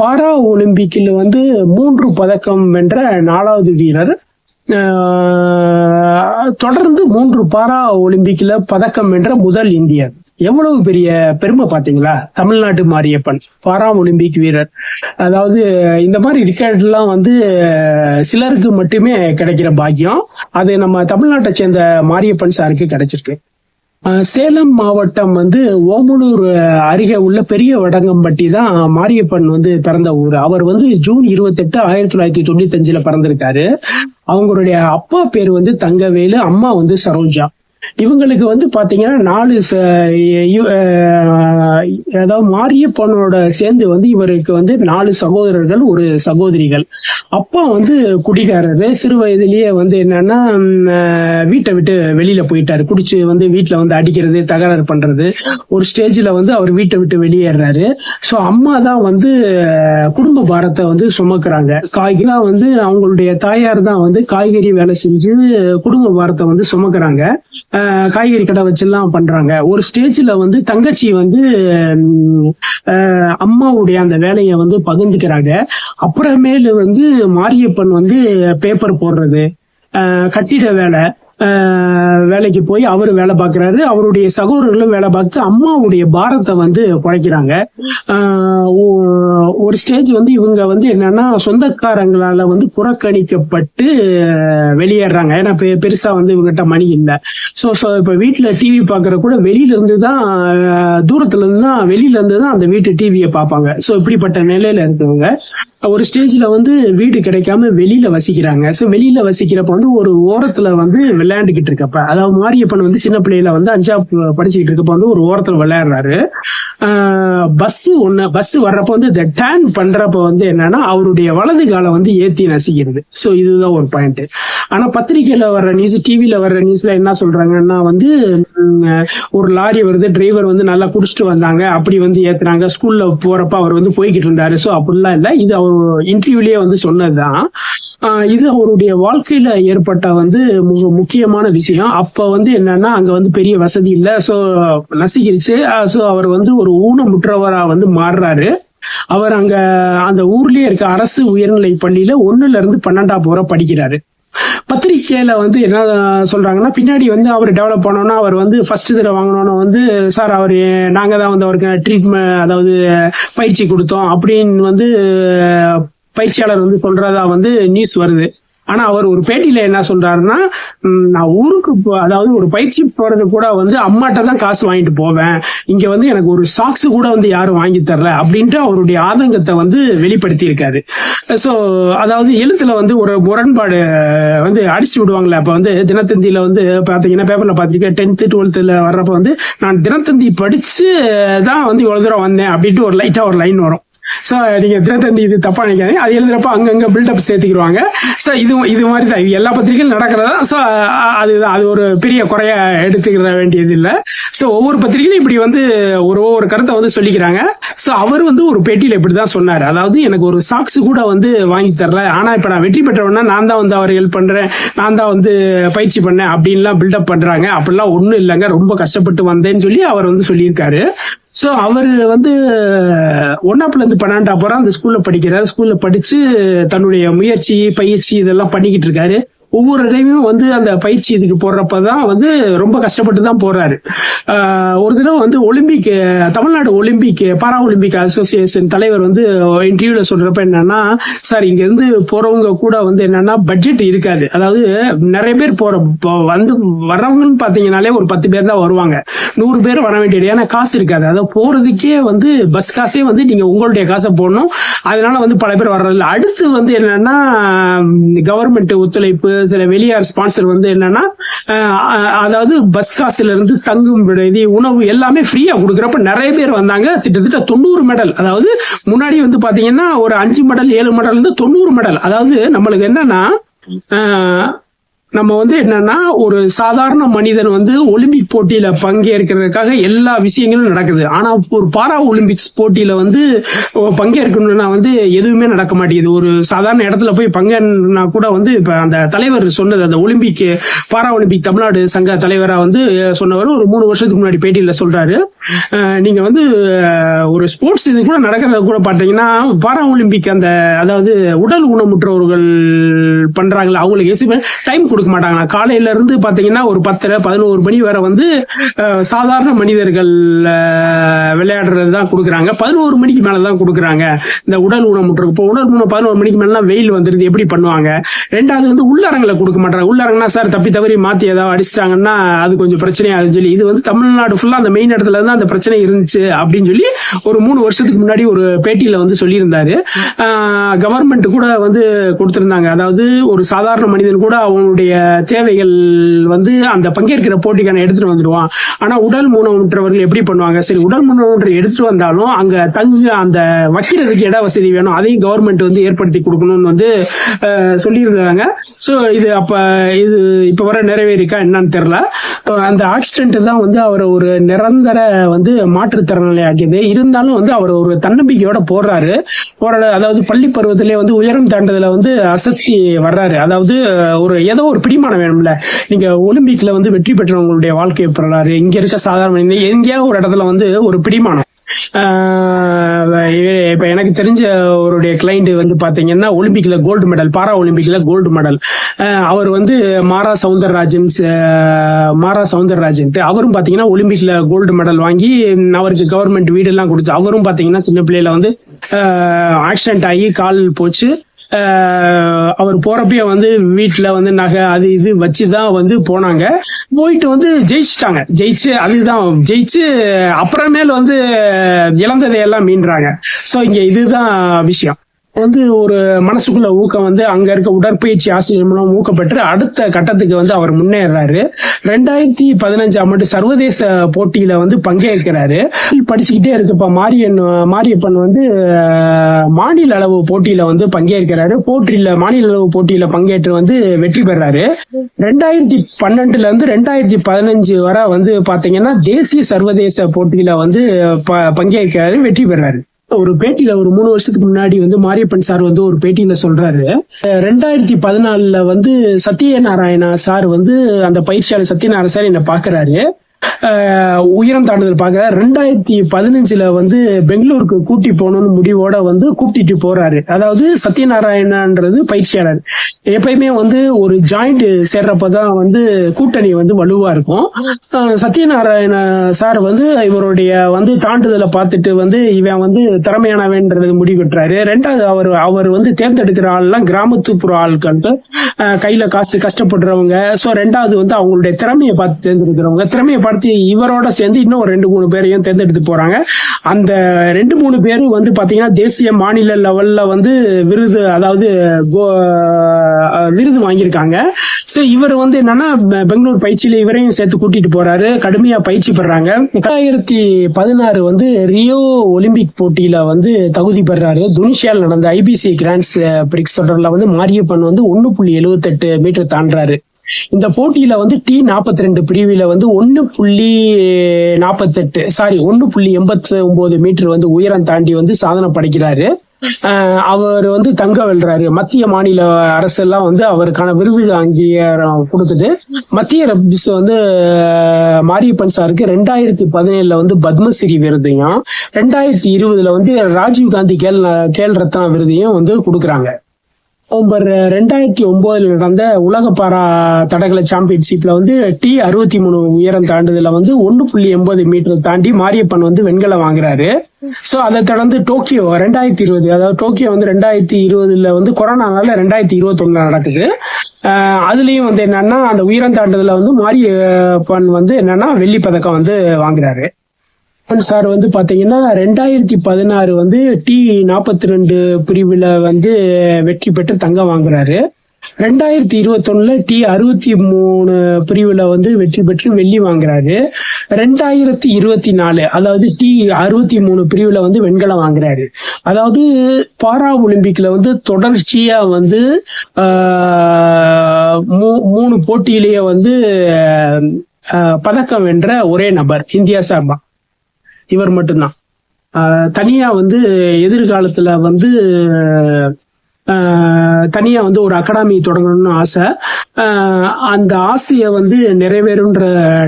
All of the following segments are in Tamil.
பாரா ஒலிம்பிக்கில் வந்து மூன்று பதக்கம் வென்ற நாலாவது வீரர். தொடர்ந்து மூன்று பாரா ஒலிம்பிக்கில் பதக்கம் வென்ற முதல் இந்தியர் எவ்வளவு பெரிய பெருமை பார்த்தீங்களா? தமிழ்நாட்டு மாரியப்பன் பாரா ஒலிம்பிக் வீரர். அதாவது இந்த மாதிரி ரிக்கார்ட்லாம் வந்து சிலருக்கு மட்டுமே கிடைக்கிற பாக்கியம். அது நம்ம தமிழ்நாட்டை சேர்ந்த மாரியப்பன் சாருக்கு கிடைச்சிருக்கு. சேலம் மாவட்டம் வந்து ஓமலூர் அருகே உள்ள பெரிய வடங்கம்பட்டி தான் மாரியப்பன் வந்து பிறந்த ஊர். அவர் வந்து ஜூன் இருபத்தெட்டு ஆயிரத்தி தொள்ளாயிரத்தி தொண்ணூத்தி அஞ்சுல பிறந்திருக்காரு. அவங்களுடைய அப்பா பேர் வந்து தங்கவேலு அம்மா வந்து சரோஜா. இவங்களுக்கு வந்து பாத்தீங்கன்னா நாலு ச- மாரிய பொண்ணோட சேர்ந்து வந்து இவருக்கு வந்து நாலு சகோதரர்கள் ஒரு சகோதரிகள். அப்பா வந்து குடிகாரரு. சிறு வயதிலேயே வந்து என்னன்னா வீட்டை விட்டு வெளியில போயிட்டாரு. குடிச்சு வந்து வீட்டுல வந்து அடிக்கிறது தகராறு பண்றது. ஒரு ஸ்டேஜ்ல வந்து அவர் வீட்டை விட்டு வெளியேறாரு. சோ அம்மா தான் வந்து குடும்ப பாரத்தை வந்து சுமக்குறாங்க. காய்கறிலாம் வந்து அவங்களுடைய தாயார் தான் வந்து காய்கறி வேலை செஞ்சு குடும்ப பாரத்தை வந்து சுமக்குறாங்க. காய்கறி கடை வச்செல்லாம் பண்றாங்க. ஒரு ஸ்டேஜ்ல வந்து தங்கச்சி வந்து அம்மாவுடைய அந்த வேலையை வந்து பகிர்ந்துக்கிறாங்க. அப்புறமேலு வந்து மாரியப்பன் வந்து பேப்பர் போடுறது கட்டிட வேலை வேலைக்கு போய் அவர் வேலை பார்க்கறாரு. அவருடைய சகோதரர்களும் வேலை பார்த்து அம்மாவுடைய பாரத்தை வந்து குறைக்கிறாங்க. ஒரு ஸ்டேஜ் வந்து இவங்க வந்து என்னன்னா சொந்தக்காரங்களால வந்து புறக்கணிக்கப்பட்டு வெளியேறாங்க. ஏன்னா பெ- பெருசா வந்து இவங்ககிட்ட மணி இல்லை. ஸோ ஸோ இப்போ வீட்டில் டிவி பார்க்குற கூட வெளியில இருந்து தான் தூரத்துல இருந்து தான் வெளியில இருந்து தான் அந்த வீட்டு டிவியை பார்ப்பாங்க. ஸோ இப்படிப்பட்ட நிலையில இருக்கவங்க ஒரு ஸ்டேஜ்ல வந்து வீடு கிடைக்காம வெளியில வசிக்கிறாங்க. ஸோ வெளியில வசிக்கிறப்ப வந்து ஒரு ஓரத்துல வந்து விளையாண்டுக்கிட்டு இருக்கப்ப அதாவது மாரியப்பன் வந்து சின்ன பிள்ளையில வந்து அஞ்சா படிச்சுக்கிட்டு இருக்கப்ப வந்து ஒரு ஓரத்துல விளையாடுறாரு. பஸ் ஒன்று பஸ் வர்றப்ப வந்து இந்த டேன் பண்றப்ப வந்து என்னன்னா அவருடைய வலது காலை வந்து ஏத்தி நசிக்கிறது. ஸோ இதுதான் ஒரு பாயிண்ட் ஆனா பத்திரிகையில வர்ற நியூஸ் டிவியில வர்ற நியூஸ்ல என்ன சொல்றாங்கன்னா வந்து ஒரு லாரி வருது டிரைவர் வந்து நல்லா குடிச்சிட்டு வந்தாங்க அப்படி வந்து ஏத்துனாங்க. ஸ்கூல்ல போறப்ப அவர் வந்து போய்கிட்டு இருந்தாரு. ஸோ அப்படிலாம் இல்லை. இது அவர் இன்டர்வியூலயே வந்து சொன்னதுதான். இது அவருடைய வாழ்க்கையில ஏற்பட்ட வந்து மிக முக்கியமான விஷயம். அப்ப வந்து என்னன்னா அங்க வந்து பெரிய வசதி இல்லை. ஸோ நசிக்கிருச்சு ஸோ அவர் வந்து ஒரு ஊனமுற்றவரா வந்து மாறுறாரு. அவர் அங்க அந்த ஊர்லயே இருக்க அரசு உயர்நிலை பள்ளியில ஒண்ணுல இருந்து பன்னெண்டாம் போற படிக்கிறாரு. பத்திரிகையில் வந்து என்ன சொல்கிறாங்கன்னா பின்னாடி வந்து அவர் டெவலப் பண்ணோன்னா அவர் வந்து ஃபர்ஸ்ட் தடவை வாங்கினோன்னா வந்து சார் அவர் நாங்கள் தான் வந்து அவருக்கு ட்ரீட்மெண்ட் அதாவது பயிற்சி கொடுத்தோம். அப்படின்னு வந்து பயிற்சியாளர் வந்து சொல்றதா வந்து நியூஸ் வருது. ஆனா அவர் ஒரு பேட்டியில என்ன சொல்றாருன்னா நான் ஊருக்கு அதாவது ஒரு பயிற்சி போறது கூட வந்து அம்மாட்ட தான் காசு வாங்கிட்டு போவேன். இங்க வந்து எனக்கு ஒரு சாக்ஸ் கூட வந்து யாரும் வாங்கி தரல. அப்படின்ட்டு அவருடைய ஆதங்கத்தை வந்து வெளிப்படுத்தி இருக்காரு ஸோ அதாவது எழுத்துல வந்து ஒரு முரண்பாடு வந்து அடிச்சு விடுவாங்களே அப்ப வந்து தினத்தந்தியில வந்து பாத்தீங்கன்னா பேப்பர்ல பாத்தீங்கன்னா டென்த்து டுவெல்த்துல வர்றப்ப வந்து நான் தினத்தந்தி படிச்சு தான் வந்து இவ்வளவு தூரம் வந்தேன் அப்படின்ட்டு ஒரு லைட்டா ஒரு லைன் வரும். ஸோ நீங்க தினத்தந்தி இது தப்பா நினைக்காதீங்க. அது எழுதுறப்ப அங்கங்கே பில்டப் சேர்த்துக்கிடுவாங்க. ஸோ இது இது மாதிரி தான். இது எல்லா பத்திரிகையும் நடக்கிறதா ஸோ அது அது ஒரு பெரிய குறைய எடுத்துக்கிற வேண்டியது இல்லை ஸோ ஒவ்வொரு பத்திரிகையிலும் இப்படி வந்து ஒரு ஒவ்வொரு கருத்தை வந்து சொல்லிக்கிறாங்க. ஸோ அவர் வந்து ஒரு பேட்டியில இப்படி தான் சொன்னார். அதாவது எனக்கு ஒரு சாக்ஸ் கூட வந்து வாங்கி தரல. ஆனா இப்ப நான் வெற்றி பெற்றவனா நான் தான் வந்து அவர் ஹெல்ப் பண்றேன். நான் தான் வந்து பயிற்சி பண்ணேன். அப்படின்லாம் பில்டப் பண்றாங்க. அப்படிலாம் ஒண்ணும் இல்லைங்க. ரொம்ப கஷ்டப்பட்டு வந்தேன்னு சொல்லி அவர் வந்து சொல்லியிருக்காரு. ஸோ அவர் வந்து ஒன்னாப்புலேருந்து பன்னெண்டாம் பன்னெண்டா அந்த ஸ்கூலில் படிக்கிறார். ஸ்கூலில் படித்து தன்னுடைய முயற்சி பயிற்சி இதெல்லாம் பண்ணிக்கிட்டு இருக்காரு. ஒவ்வொரு டைமும் வந்து அந்த பயிற்சி இதுக்கு போடுறப்பதான் வந்து ரொம்ப கஷ்டப்பட்டு தான் போறாரு ஒரு தடவை வந்து Olympic Tamil Nadu Olympic para Olympic association தலைவர் வந்து இன்டர்வியூல சொல்றப்ப என்னன்னா சார் இங்க இருந்து போறவங்க கூட வந்து என்னன்னா பட்ஜெட் இருக்காது. அதாவது நிறைய பேர் போற வந்து வர்றவங்கன்னு பாத்தீங்கன்னாலே ஒரு பத்து பேர் தான் வருவாங்க. நூறு பேர் வர வேண்டியது. ஏன்னா காசு இருக்காது. அதாவது போறதுக்கே வந்து பஸ் காசே வந்து நீங்க உங்களுடைய காசை போடணும். அதனால வந்து பல பேர் வர்றதில்ல. அடுத்து வந்து என்னன்னா கவர்மெண்ட் ஒத்துழைப்பு சில வெளியார் ஸ்பான்சர் வந்து என்னன்னா அதாவது பஸ் காசுல இருந்து தங்கும் விடுதி உணவு எல்லாமே ஃப்ரீயா கொடுக்குறப்ப நிறைய பேர் வந்தாங்க. கிட்டத்தட்ட தொண்ணூறு மெடல் அதாவது முன்னாடி வந்து பாத்தீங்கன்னா ஒரு அஞ்சு மெடல் ஏழு மெடல் இருந்து தொண்ணூறு மெடல் அதாவது நம்மளுக்கு என்னன்னா நம்ம வந்து என்னன்னா ஒரு சாதாரண மனிதன் வந்து ஒலிம்பிக் போட்டியில பங்கேற்கிறதுக்காக எல்லா விஷயங்களும் நடக்குது. ஆனா ஒரு பாரா ஒலிம்பிக்ஸ் போட்டியில வந்து பங்கேற்கணும்னா வந்து எதுவுமே நடக்க மாட்டேங்குது. ஒரு சாதாரண இடத்துல போய் பங்கேறினா கூட வந்து இப்ப அந்த தலைவர் சொன்னது அந்த ஒலிம்பிக் பாரா ஒலிம்பிக் தமிழ்நாடு சங்க தலைவரா வந்து சொன்னவர் ஒரு மூணு வருஷத்துக்கு முன்னாடி பேட்டியில சொல்றாரு. நீங்க வந்து ஒரு ஸ்போர்ட்ஸ் இது கூட நடக்கிறத கூட பாத்தீங்கன்னா பாரா ஒலிம்பிக் அந்த அதாவது உடல் ஊனமுற்றவர்கள் பண்றாங்களா அவங்களுக்கு டைம் டைம் கொடுக்க மாட்டாங்க. காலையில இருந்து பாத்தீங்கன்னா ஒரு பத்தரை பதினோரு மணி வரை வந்து சாதாரண மனிதர்கள் அஹ், விளையாடுறது தான் கொடுக்குறாங்க. பதினோரு மணிக்கு மேல தான் கொடுக்குறாங்க. இந்த உடல் ஊனமுற்ற இப்போ உடல் ஊனம் பதினோரு மணிக்கு மேலாம் வெயில் வந்துருது. எப்படி பண்ணுவாங்க? ரெண்டாவது வந்து உள்ளரங்களை கொடுக்க மாட்டாங்க. உள்ளரங்கன்னா சார் தப்பி தவறி மாத்தி ஏதாவது அடிச்சிட்டாங்கன்னா அது கொஞ்சம் பிரச்சனையாகுதுன்னு சொல்லி. இது வந்து தமிழ்நாடு ஃபுல்லா அந்த மெயின் இடத்துல இருந்து அந்த பிரச்சனை இருந்துச்சு அப்படின்னு சொல்லி ஒரு மூணு வருஷத்துக்கு முன்னாடி ஒரு பேட்டியில வந்து சொல்லியிருந்தாரு. கவர்மெண்ட் கூட வந்து கொடுத்திருந்தாங்க. அதாவது ஒரு சாதாரண மனிதன் கூட அவனுடைய தேவைகள் வந்து அந்த பங்கேற்கிற போட்டிக்கான எடுத்துட்டு வந்துடுவான். ஆனா உடல் ஊனமுற்றவர்கள் எப்படி பண்ணுவாங்க? சரி உடல் ஊனமுற்ற எடுத்துட்டு வந்தாலும் அங்க தங்க அந்த வைக்கிறதுக்கு இட வசதி வேணும். அதையும் கவர்மெண்ட் வந்து ஏற்படுத்தி கொடுக்கணும்னு வந்து சொல்லியிருந்தாங்க ஸோ இது அப்ப இது இப்ப வர நிறைவேறிக்கா என்னன்னு தெரியல. அந்த ஆக்சிடென்ட் தான் வந்து அவரை ஒரு நிரந்தர வந்து மாற்றுத்திறனாளி ஆக்கியது. இருந்தாலும் வந்து அவர் ஒரு தன்னம்பிக்கையோட போடுறாரு போராட அதாவது பள்ளி பருவத்திலே வந்து உயரம் தாண்டதுல வந்து அசத்தி வர்றாரு. அதாவது ஒரு ஏதோ ஒரு பிடிமானம் வேணும்ல. நீங்க ஒலிம்பிக்ல வந்து வெற்றி பெற்றவங்களுடைய வாழ்க்கை வரலாறு இங்க இருக்க சாதாரண எங்கேயாவது ஒரு இடத்துல வந்து ஒரு பிடிமானம். இப்போ இப்ப எனக்கு தெரிஞ்ச அவருடைய கிளைண்ட் வந்து பாத்தீங்கன்னா ஒலிம்பிக்ல கோல்டு மெடல் பாரா ஒலிம்பிக்ல கோல்டு மெடல் அவர் வந்து மாரா சவுந்தரராஜன் மாரா சவுந்தரராஜன் அவரும் பாத்தீங்கன்னா ஒலிம்பிக்ல கோல்டு மெடல் வாங்கி அவருக்கு கவர்மெண்ட் வீடு எல்லாம் கொடுத்து அவரும் பாத்தீங்கன்னா சின்ன பிள்ளையில வந்து ஆக்சிடென்ட் ஆகி கால் போச்சு. அவர் போறப்பயே வந்து வீட்டுல வந்து நகை அது இது வச்சுதான் வந்து போனாங்க. போயிட்டு வந்து ஜெயிச்சிட்டாங்க. ஜெயிச்சு அதுதான் ஜெயிச்சு அப்புறமேல வந்து இழந்ததை எல்லாம் மீன்றாங்க. சோ இங்க இதுதான் விஷயம். வந்து ஒரு மனசுக்குள்ள ஊக்கம் வந்து அங்க இருக்க உடற்பயிற்சி ஆசிரியர் மூலம் ஊக்கப்பட்டு அடுத்த கட்டத்துக்கு வந்து அவர் முன்னேறாரு. ரெண்டாயிரத்தி பதினஞ்சாம் ஆண்டு சர்வதேச போட்டியில வந்து பங்கேற்கிறாரு. படிச்சுக்கிட்டே இருக்கப்ப மாரியன் மாரியப்பன் வந்து மாநில அளவு போட்டியில வந்து பங்கேற்கிறாரு. போட்டியில மாநில அளவு போட்டியில பங்கேற்று வந்து வெற்றி பெறாரு. ரெண்டாயிரத்தி பன்னெண்டுல இருந்து ரெண்டாயிரத்தி பதினஞ்சு வரை வந்து பாத்தீங்கன்னா தேசிய சர்வதேச போட்டியில வந்து ப- பங்கேற்கிறாரு வெற்றி பெறாரு. ஒரு பேட்டியில ஒரு மூணு வருஷத்துக்கு முன்னாடி வந்து மாரியப்பன் சார் வந்து ஒரு பேட்டியில சொல்றாரு. ரெண்டாயிரத்தி பதினாலுல வந்து சத்யநாராயணா சார் வந்து அந்த பயிற்சியாளர் சத்யநாராயண சார் என்ன பாக்குறாரு. உயரம் தாண்டுதல் பார்க்க ரெண்டாயிரத்தி பதினஞ்சுல வந்து பெங்களூருக்கு கூட்டி போகணும்னு முடிவோட வந்து கூட்டிட்டு போறாரு. அதாவது சத்யநாராயணன்றது பயிற்சியாளர். எப்பயுமே வந்து ஒரு ஜாயிண்ட் சேர்றப்பதான் வந்து கூட்டணி வந்து வலுவா இருக்கும். சத்யநாராயண சார் வந்து இவருடைய வந்து தாண்டுதலை பார்த்துட்டு வந்து இவன் வந்து திறமையானவன்றது முடிவெட்டுறாரு ரெண்டாவது அவர் அவர் வந்து தேர்ந்தெடுக்கிற ஆள்லாம் கிராமத்துப்புற ஆள்கள் கையில காசு கஷ்டப்படுறவங்க. சோ ரெண்டாவது வந்து அவங்களுடைய திறமையை பார்த்து தேர்ந்தெடுக்கிறவங்க. திறமையை சக்கரவர்த்தி இவரோட சேர்ந்து இன்னும் ரெண்டு மூணு பேரையும் தேர்ந்தெடுத்து போறாங்க. அந்த ரெண்டு மூணு பேரும் வந்து பாத்தீங்கன்னா தேசிய மாநில லெவல்ல வந்து விருது அதாவது கோ- விருது வாங்கியிருக்காங்க. சோ இவர் வந்து என்னன்னா பெங்களூர் பயிற்சியில இவரையும் சேர்த்து கூட்டிட்டு போறாரு. கடுமையா பயிற்சி பெறாங்க. ரெண்டாயிரத்தி பதினாறு வந்து ரியோ ஒலிம்பிக் போட்டியில வந்து தகுதி பெறாரு. துனிஷியால் நடந்த ஐபிசி கிராண்ட்ஸ் பிரிக்ஸ் தொடர்ல வந்து மாரியப்பன் வந்து ஒன்னு புள்ளி எழுவத்தெட்டு மீட்டர் தாண்டுறாரு. இந்த போட்டியில வந்து டி நாற்பத்தி ரெண்டு பிரிவில வந்து ஒன்னு புள்ளி நாற்பத்தெட்டு சாரி ஒன்னு புள்ளி எண்பத்தி ஒன்பது மீட்டர் வந்து உயரம் தாண்டி வந்து சாதனை படைக்கிறாரு. ஆஹ் அவர் வந்து தங்க வெல்றாரு. மத்திய மாநில அரசெல்லாம் வந்து அவருக்கான விருது அங்கீகாரம் கொடுத்துட்டு மத்திய அரசு வந்து மாரியப்பன் சாருக்கு ரெண்டாயிரத்தி பதினேழுல வந்து பத்மஸ்ரீ விருதையும் ரெண்டாயிரத்தி இருபதுல வந்து ராஜீவ் காந்தி கேல் கேல் ரத்னா விருதையும் வந்து கொடுக்குறாங்க. நவம்பர் ரெண்டாயிரத்தி ஒன்பதுல நடந்த உலக பாரா தடகள சாம்பியன்ஷிப்ல வந்து டி அறுபத்தி மூணு உயரம் தாண்டுதல வந்து ஒன்னு புள்ளி எண்பது மீட்டர் தாண்டி மாரியப்பன் வந்து வெண்கலம் வாங்குறாரு. சோ அதை தொடர்ந்து டோக்கியோ ரெண்டாயிரத்தி இருபது அதாவது டோக்கியோ வந்து ரெண்டாயிரத்தி இருபதுல வந்து கொரோனானால ரெண்டாயிரத்தி இருபத்தொன்னுல நடக்குது. அதுலயும் வந்து என்னன்னா அந்த உயரம் தாண்டுதல வந்து மாரியப்பன் வந்து என்னன்னா வெள்ளி பதக்கம் வந்து வாங்குறாரு. சார் வந்து பாத்தீங்கன்னா ரெண்டாயிரத்தி பதினாறு வந்து டி நாற்பத்தி ரெண்டு பிரிவுல வந்து வெற்றி பெற்று தங்கம் வாங்குறாரு. ரெண்டாயிரத்தி இருபத்தொன்னுல டி அறுபத்தி மூணு பிரிவுல வந்து வெற்றி பெற்று வெள்ளி வாங்குறாரு. ரெண்டாயிரத்தி இருபத்தி நாலு அதாவது டி அறுபத்தி மூணு பிரிவுல வந்து வெண்கலம் வாங்குறாரு. அதாவது பாரா ஒலிம்பிக்ல வந்து தொடர்ச்சியா வந்து ஆஹ், மூ- மூணு போட்டியிலேயே வந்து ஆஹ், பதக்கம் வென்ற ஒரே நபர் இந்தியா சார்பா. இவர் மட்டும்தான். ஆஹ், தனியா வந்து எதிர்காலத்துல வந்து தனியாக தனியா வந்து ஒரு அகாடமி தொடங்கணும்னு ஆசை. அந்த ஆசையை வந்து நிறைவேறுன்ற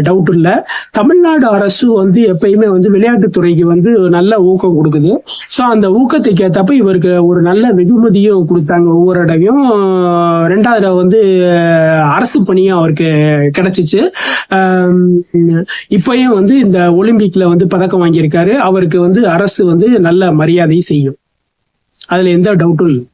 டவுட் இல்லை. தமிழ்நாடு அரசு வந்து எப்பயுமே வந்து விளையாட்டுத்துறைக்கு வந்து நல்ல ஊக்கம் கொடுக்குது. ஸோ அந்த ஊக்கத்துக்கு ஏற்றப்ப இவருக்கு ஒரு நல்ல வெகுமதியும் கொடுத்தாங்க ஒவ்வொரு இடவையும் ரெண்டாவது வந்து அரசு பணியும் அவருக்கு கிடைச்சிச்சு. இப்பயும் வந்து இந்த ஒலிம்பிக்ல வந்து பதக்கம் வாங்கியிருக்காரு. அவருக்கு வந்து அரசு வந்து நல்ல மரியாதை செய்யும். அதுல எந்த டவுட்டும் இல்லை.